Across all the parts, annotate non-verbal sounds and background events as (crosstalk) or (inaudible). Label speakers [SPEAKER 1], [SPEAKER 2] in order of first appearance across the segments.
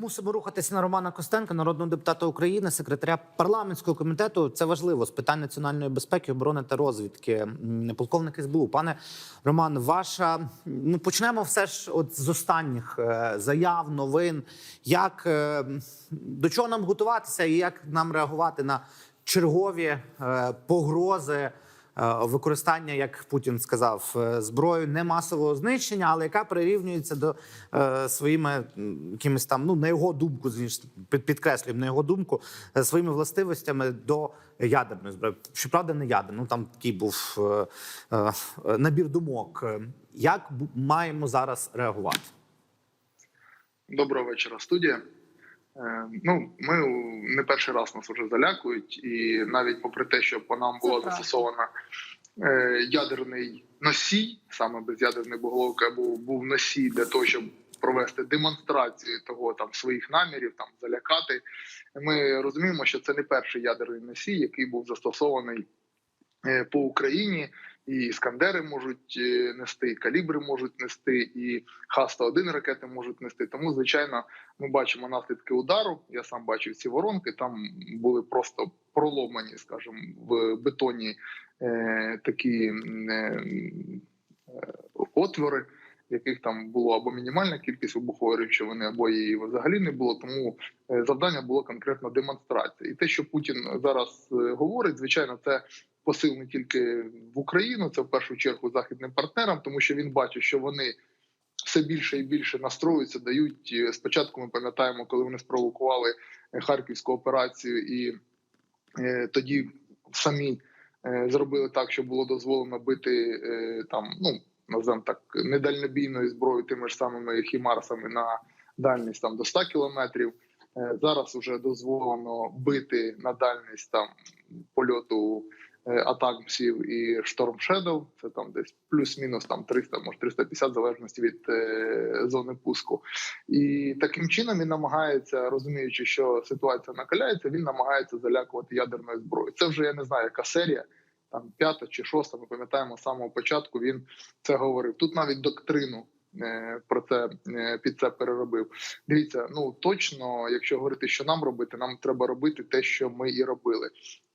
[SPEAKER 1] Мусимо рухатися на Романа Костенка, народного депутата України, секретаря парламентського комітету. Це важливо з питань національної безпеки, оборони та розвідки. Полковник СБУ. Пане Роман, ваша ну почнемо все ж от з останніх е, заяв, новин. Як е, до чого нам готуватися, і як нам реагувати на чергові е, погрози? Е, Використання, як Путін сказав, е, зброю не масового знищення, але яка прирівнюється до е, своїми якимись там, ну на його думку, звісно, підкреслюємо, на його думку, своїми властивостями до ядерної зброї. Щоправда, не ядерної. Ну там такий був набір думок. Як маємо зараз реагувати?
[SPEAKER 2] Доброго вечора, студія. Е, Ну, ми не перший раз нас вже залякують, і навіть попри те, що по нам була застосована е, ядерний носій, саме без'ядерний боголовка, був, був носій для того, щоб провести демонстрацію того там своїх намірів, там залякати. Ми розуміємо, що це не перший ядерний носій, який був застосований е, по Україні. І іскандери можуть е, нести, і калібри можуть нести, і Х-101 ракети можуть нести. Тому, звичайно, ми бачимо наслідки удару. Я сам бачив ці воронки. Там були просто проломані, скажімо, в бетоні е, такі е, отвори, яких там було або мінімальна кількість вибухової речовини, або її взагалі не було. Тому е, завдання було конкретно демонстрація. І те, що Путін зараз е, говорить, звичайно, це. Посил не тільки в Україну, це в першу чергу західним партнерам, тому що він бачить, що вони все більше і більше настроюються, дають е, спочатку. Ми пам'ятаємо, коли вони спровокували е, харківську операцію, і е, тоді самі зробили так, що було дозволено бити там, ну називаємо так, недальнобійною зброєю, тими ж самими хімарсами на дальність там до 100 кілометрів. Зараз вже дозволено бити на дальність там польоту е, атаксів і Шторм Shadow, це там десь плюс-мінус там 300, може 350, в залежності від е, зони пуску. І таким чином він намагається, розуміючи, що ситуація накаляється, він намагається залякувати ядерною зброєю. Це вже я не знаю, яка серія. Там п'ята чи шоста, ми пам'ятаємо з самого початку. Він це говорив. Тут навіть доктрину е, про це під це переробив. Дивіться, ну точно, якщо говорити, що нам робити, нам треба робити те, що ми і робили.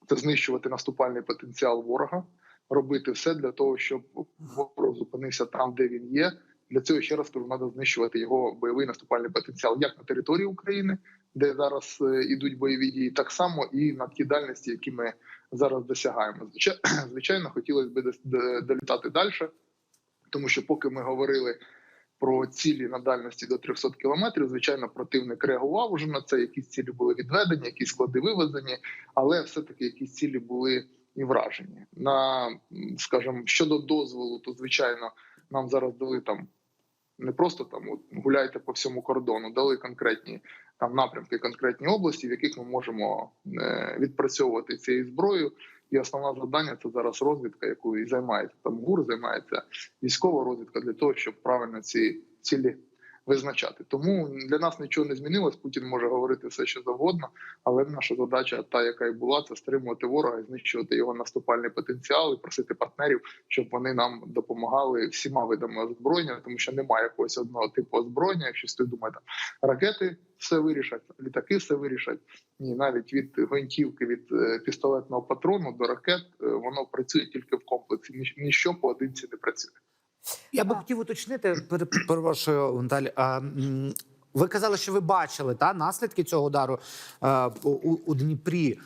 [SPEAKER 2] Це знищувати наступальний потенціал ворога, робити все для того, щоб ворог зупинився там, де він є. Для цього ще раз кажу, треба знищувати його бойовий наступальний потенціал як на території України, де зараз е, ідуть бойові дії, так само і на ті дальності, які ми зараз досягаємо. Звичай- (clears throat) Звичайно, хотілося б долітати далі, тому що поки ми говорили про цілі на дальності до 300 кілометрів, звичайно, противник реагував уже на це. Якісь цілі були відведені, якісь склади вивезені, але все-таки якісь цілі були і вражені. На скажімо, щодо дозволу, то звичайно нам зараз дали там не просто там от, гуляйте по всьому кордону, дали конкретні там напрямки, конкретні області, в яких ми можемо е, відпрацьовувати цією зброєю. І основне завдання це зараз розвідка, якою і займається там ГУР, займається військова розвідка для того, щоб правильно ці цілі визначати. Тому для нас нічого не змінилось. Путін може говорити все, що завгодно, але наша задача, та яка і була, це стримувати ворога, і знищувати його наступальний потенціал і просити партнерів, щоб вони нам допомагали всіма видами озброєння, тому що немає якогось одного типу озброєння. Якщо хтось думає, там ракети все вирішать, літаки все вирішать. Ні, навіть від гвинтівки, від е, пістолетного патрону до ракет е, воно працює тільки в комплексі. Ніщо поодинці не працює.
[SPEAKER 1] Я би хотів уточнити, перепрошую, Наталі. Ви казали, що ви бачили та наслідки цього удару е, у, у Дніпрі.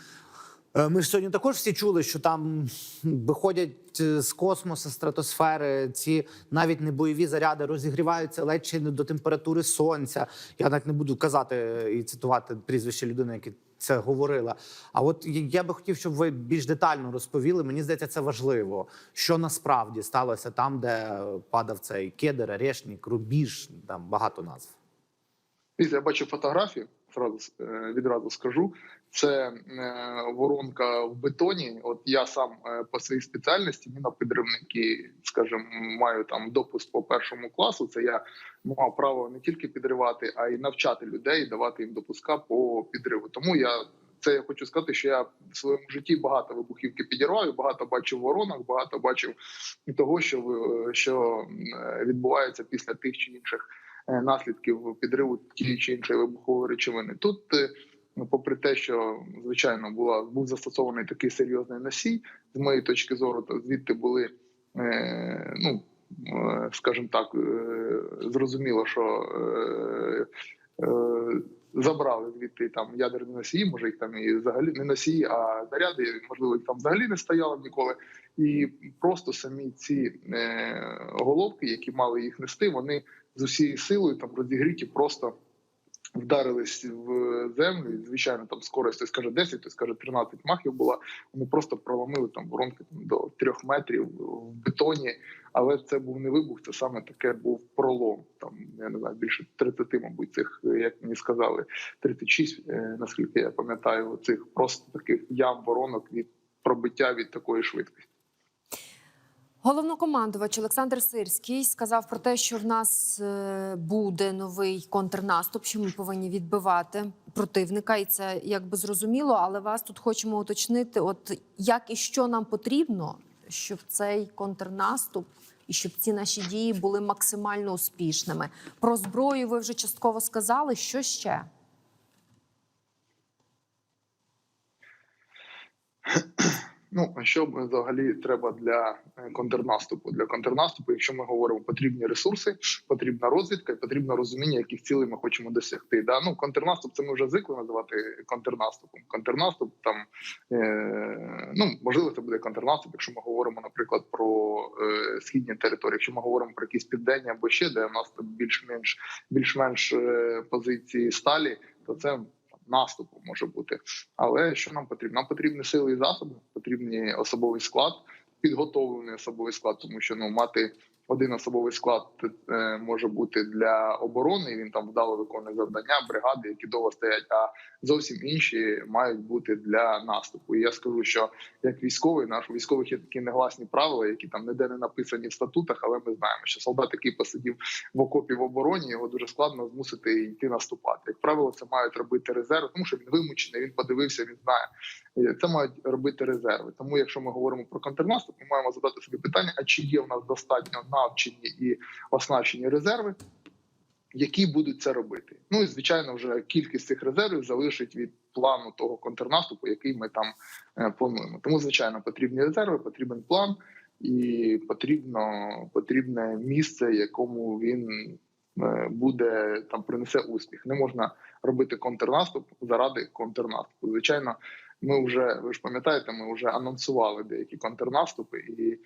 [SPEAKER 1] Е, Ми ж сьогодні також всі чули, що там виходять е, з космосу, стратосфери. Ці навіть не бойові заряди розігріваються ледь чи не до температури сонця. Я навіть не буду казати і цитувати прізвище людини, яка це говорила. А от я- би хотів, щоб ви більш детально розповіли. Мені здається, це важливо. Що насправді сталося там, де падав цей кедр, орешник, рубіж, там багато назв.
[SPEAKER 2] Після я бачив фотографію, е, відразу скажу. Це е, воронка в бетоні. От я сам е, по своїй спеціальності мінопідрівник і, скажімо, маю там допуск по першому класу. Це я мав право не тільки підривати, а й навчати людей, давати їм допуска по підриву. Тому я це я хочу сказати, що я в своєму житті багато вибухівки підірваю, багато бачив воронок, багато бачив того, що що е, відбувається після тих чи інших наслідків підриву тієї чи іншої вибухової речовини. Тут, ну, попри те, що звичайно була був застосований такий серйозний носій, з моєї точки зору, то звідти були е, ну. е, Скажімо так, е, зрозуміло, що е, е, забрали звідти там ядерні носії, може їх там і взагалі не носії, а заряди, можливо, їх там взагалі не стояло ніколи. І просто самі ці е, головки, які мали їх нести, вони з усією силою там розігріті, просто вдарились в землю. Звичайно, там скорость хтось каже 10, хтось каже 13 махів була. Вони просто проломили там воронки там, до трьох метрів в бетоні. Але це був не вибух, це саме таке був пролом. Там я не знаю, більше 30, мабуть, цих, як мені сказали, 36, е, наскільки я пам'ятаю, цих просто таких ям воронок від пробиття від такої швидкості.
[SPEAKER 3] Головнокомандувач Олександр Сирський сказав про те, що в нас е, буде новий контрнаступ, що ми повинні відбивати противника, і це якби зрозуміло. Але вас тут хочемо уточнити: от як і що нам потрібно, щоб цей контрнаступ і щоб ці наші дії були максимально успішними. Про зброю ви вже частково сказали. Що ще? (clears throat)
[SPEAKER 2] Ну а що взагалі треба для е, контрнаступу? Для контрнаступу, якщо ми говоримо, потрібні ресурси, потрібна розвідка і потрібно розуміння, яких цілей ми хочемо досягти. Да? Ну контрнаступ це ми вже звикли називати контрнаступом. Контрнаступ там е, ну можливо, це буде контрнаступ, якщо ми говоримо, наприклад, про е, східні території. Якщо ми говоримо про якісь південні або ще де у нас там більш-менш більш-менш е, позиції сталі, то це наступу може бути. Але що нам потрібно? Нам потрібні сили і засоби, потрібні особовий склад, підготовлений особовий склад, тому що ну мати один особовий склад е, може бути для оборони. Він там вдало виконує завдання, бригади, які довго стоять. А зовсім інші мають бути для наступу. І я скажу, що як військовий, наш у військових є такі негласні правила, які там ніде не написані в статутах, але ми знаємо, що солдат, який посидів в окопі в обороні, його дуже складно змусити йти наступати. Як правило, це мають робити резерви, тому що він вимучений, він подивився, він знає. Це мають робити резерви. Тому, якщо ми говоримо про контрнаступ, ми маємо задати собі питання: а чи є в нас достатньо навчені і оснащені резерви? Які будуть це робити? Ну і звичайно, вже кількість цих резервів залишить від плану того контрнаступу, який ми там е, плануємо. Тому, звичайно, потрібні резерви, потрібен план і потрібно потрібне місце, якому він е, буде там принесе успіх. Не можна робити контрнаступ заради контрнаступу. Звичайно, ми вже ви ж пам'ятаєте, ми вже анонсували деякі контрнаступи, і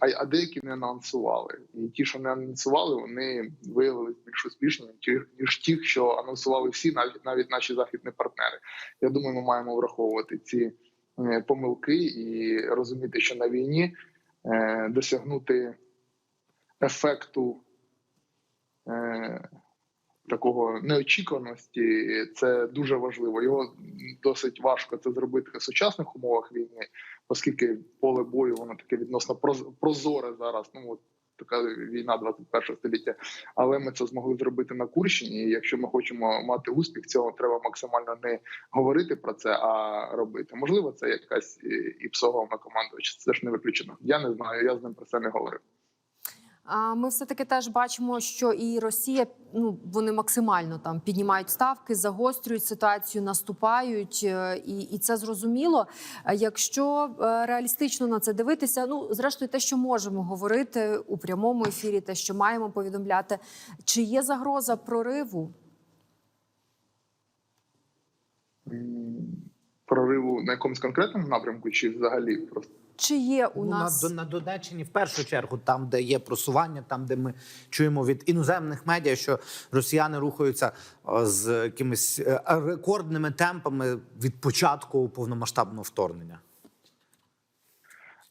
[SPEAKER 2] а, а деякі не анонсували. І ті, що не анонсували, вони виявилися більш успішними ніж ті, що анонсували всі, навіть навіть наші західні партнери. Я думаю, ми маємо враховувати ці е, помилки і розуміти, що на війні е, досягнути ефекту. Такого неочікуваності це дуже важливо. Його досить важко це зробити в сучасних умовах війни, оскільки поле бою воно таке відносно проз- прозоре зараз. Ну от така війна 21 століття. Але ми це змогли зробити на Курщині. І якщо ми хочемо мати успіх, цього треба максимально не говорити про це, а робити. Можливо, це якась і- і псовна командувач. Це ж не виключено. Я не знаю. Я з ним про це не говорив.
[SPEAKER 3] Ми все таки теж бачимо, що і Росія ну вони максимально там піднімають ставки, загострюють ситуацію, наступають, е, і, і це зрозуміло. Якщо е, реалістично на це дивитися, ну зрештою, те, що можемо говорити у прямому ефірі, те, що маємо повідомляти, чи є загроза прориву?
[SPEAKER 2] Прориву на якомусь конкретному напрямку, чи взагалі просто.
[SPEAKER 3] Чи є у
[SPEAKER 1] Ну,
[SPEAKER 3] нас
[SPEAKER 1] на, на Донеччині в першу чергу, там, де є просування, там, де ми чуємо від іноземних медіа, що росіяни рухаються е, з якимись е, рекордними темпами від початку повномасштабного вторгнення.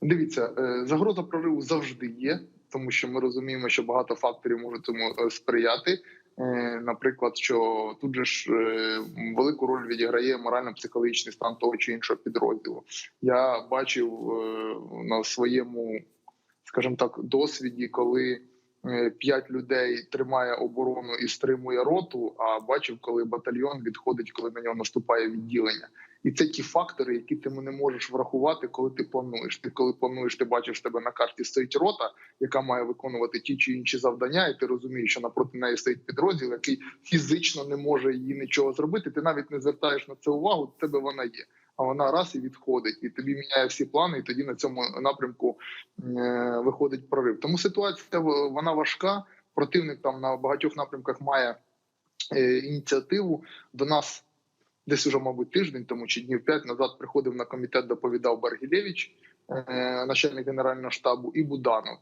[SPEAKER 2] Дивіться, е, загроза прориву завжди є, тому що ми розуміємо, що багато факторів можуть цьому сприяти. Е, Наприклад, що тут же ж е, велику роль відіграє морально-психологічний стан того чи іншого підрозділу. Я бачив е, на своєму, скажімо так, досвіді, коли п'ять людей тримає оборону і стримує роту, а бачив, коли батальйон відходить, коли на нього наступає відділення. І це ті фактори, які ти не можеш врахувати, коли ти плануєш. Ти коли плануєш, ти бачиш тебе на карті стоїть рота, яка має виконувати ті чи інші завдання, і ти розумієш, що напроти неї стоїть підрозділ, який фізично не може її нічого зробити. Ти навіть не звертаєш на це увагу. в тебе вона є. А вона раз і відходить, і тобі міняє всі плани, і тоді на цьому напрямку е, виходить прорив. Тому ситуація вона важка. Противник там на багатьох напрямках має е, ініціативу. До нас десь уже, мабуть, тиждень тому чи днів п'ять назад приходив на комітет, доповідав Баргілєвич, е, начальник генерального штабу, і Буданов.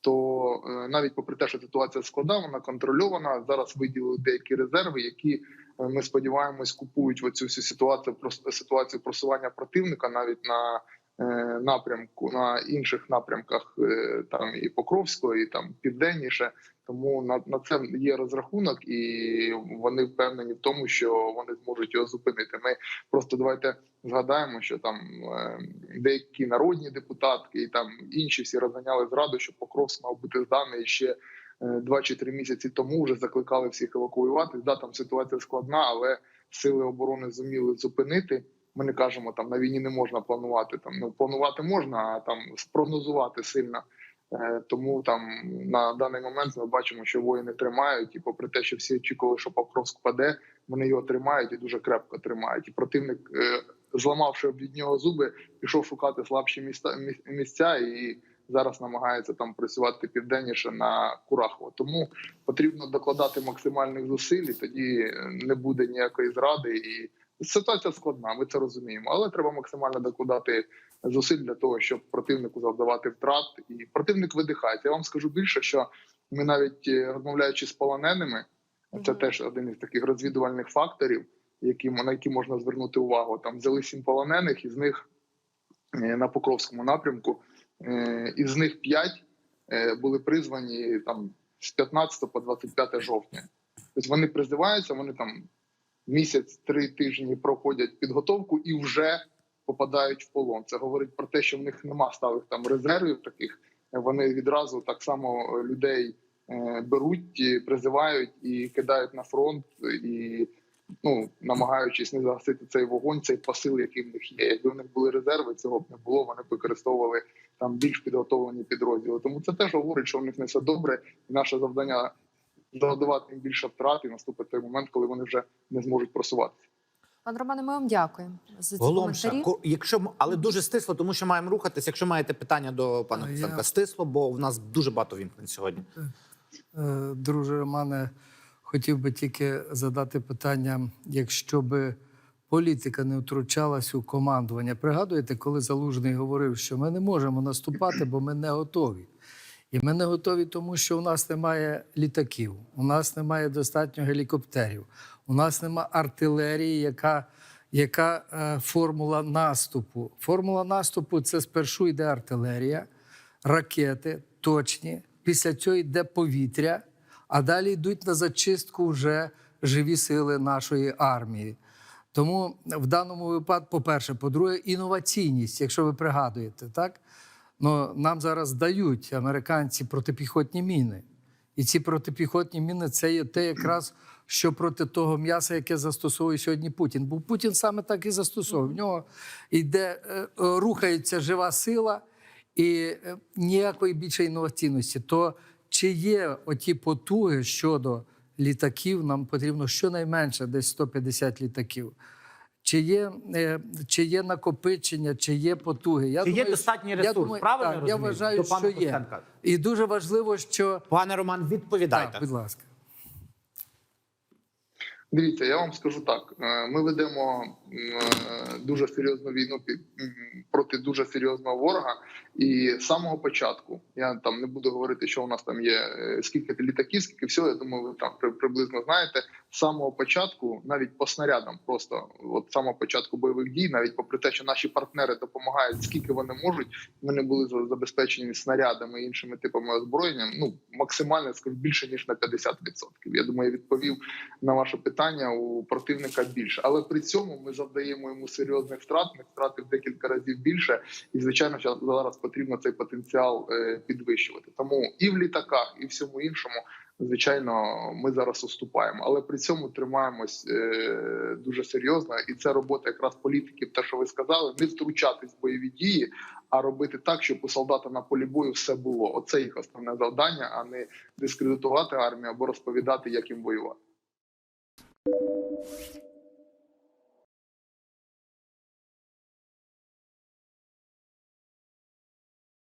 [SPEAKER 2] То е, навіть попри те, що ситуація складна, вона контрольована. Зараз виділили деякі резерви, які е, ми сподіваємось купують в оцю всю ситуацію ситуацію просування противника навіть на е, напрямку на інших напрямках, там і Покровського, і там південніше. Тому на, на це є розрахунок, і вони впевнені в тому, що вони зможуть його зупинити. Ми просто давайте згадаємо, що там е, деякі народні депутатки і там інші всі розганяли зраду, що Покровськ мав бути зданий ще е, два чи три місяці тому. Вже закликали всіх евакуюватись. Да, там ситуація складна, але сили оборони зуміли зупинити. Ми не кажемо, там на війні не можна планувати. Там ну планувати можна, а там спрогнозувати сильно. Е, Тому там на даний момент ми бачимо, що воїни тримають, і попри те, що всі очікували, що Покровськ паде, вони його тримають і дуже крепко тримають. І противник, е, зламавши від нього зуби, пішов шукати слабші міста місця і зараз намагається там працювати південніше на Курахово. Тому потрібно докладати максимальних зусиль, і тоді е, не буде ніякої зради. І ситуація складна, ми це розуміємо, але треба максимально докладати зусиль для того, щоб противнику завдавати втрат, і противник видихається. Я вам скажу більше, що ми навіть е, розмовляючи з полоненими, це теж один із таких розвідувальних факторів, які на які можна звернути увагу. Там взяли сім полонених, із них е, на Покровському напрямку, е, із них п'ять були призвані там з 15 по 25 жовтня. Тобто вони призиваються, вони там місяць, три тижні проходять підготовку і вже попадають в полон. Це говорить про те, що в них нема сталих там резервів таких. Вони відразу так само людей е, беруть, призивають і кидають на фронт, і ну намагаючись не загасити цей вогонь, цей посил, який в них є. Якби в них були резерви, цього б не було. Вони використовували там більш підготовлені підрозділи. Тому це теж говорить, що в них не все добре, і наше завдання завдавати їм більше втрат і наступить той момент, коли вони вже не зможуть просуватися.
[SPEAKER 3] Пан Романе, ми вам дякуємо за ці
[SPEAKER 1] Голомша,
[SPEAKER 3] коментарі.
[SPEAKER 1] якщо м- але дуже стисло, тому що маємо рухатись. Якщо маєте питання до пана
[SPEAKER 4] А я-
[SPEAKER 1] Костенка, стисло, бо в нас дуже багато вімкнень сьогодні.
[SPEAKER 4] Е, Друже Романе, хотів би тільки задати питання, якщо би політика не втручалась у командування. Пригадуєте, коли Залужний говорив, що ми не можемо наступати, бо ми не готові. І ми не готові, тому що у нас немає літаків, у нас немає достатньо гелікоптерів, у нас немає артилерії, яка, яка е, формула наступу. Формула наступу це спершу йде артилерія, ракети точні. Після цього йде повітря, а далі йдуть на зачистку вже живі сили нашої армії. Тому в даному випадку, по-перше, по-друге, інноваційність, якщо ви пригадуєте, так? Ну, нам зараз дають американці протипіхотні міни. І ці протипіхотні міни це є те, якраз що проти того м'яса, яке застосовує сьогодні Путін. Бо Путін саме так і застосовує. В нього йде, е, е, рухається жива сила і е, ніякої більше інноваційності. То чи є оті потуги щодо літаків, нам потрібно щонайменше десь 150 літаків. Чи є, е, чи є накопичення, чи є потуги? Я
[SPEAKER 1] Чи є достатній ресурс? Правильно
[SPEAKER 4] так,
[SPEAKER 1] я
[SPEAKER 4] я вважаю, що є. І дуже важливо, що
[SPEAKER 1] Пане Роман, відповідайте.
[SPEAKER 4] так, будь ласка.
[SPEAKER 2] Дивіться, я вам скажу так: е, ми ведемо дуже серйозну війну проти дуже серйозного ворога. І з самого початку я там не буду говорити, що у нас там є е, скільки літаків, скільки всього. Я думаю, ви там приблизно знаєте. З самого початку, навіть по снарядам, просто от з самого початку бойових дій, навіть попри те, що наші партнери допомагають, скільки вони можуть, не були за- забезпечені снарядами і іншими типами озброєння. Ну максимально скажу більше ніж на 50%. Я думаю, я відповів на ваше питання у противника більше, але при цьому ми завдаємо йому серйозних втрат. Ми втрати в декілька разів більше, і звичайно, зараз потрібно цей потенціал е, підвищувати. Тому і в літаках, і всьому іншому, звичайно, ми зараз уступаємо, але при цьому тримаємось е, дуже серйозно. І це робота якраз політиків, те, що ви сказали, не втручатись в бойові дії, а робити так, щоб у солдата на полі бою все було. Оце їх основне завдання, а не дискредитувати армію або розповідати, як їм воювати.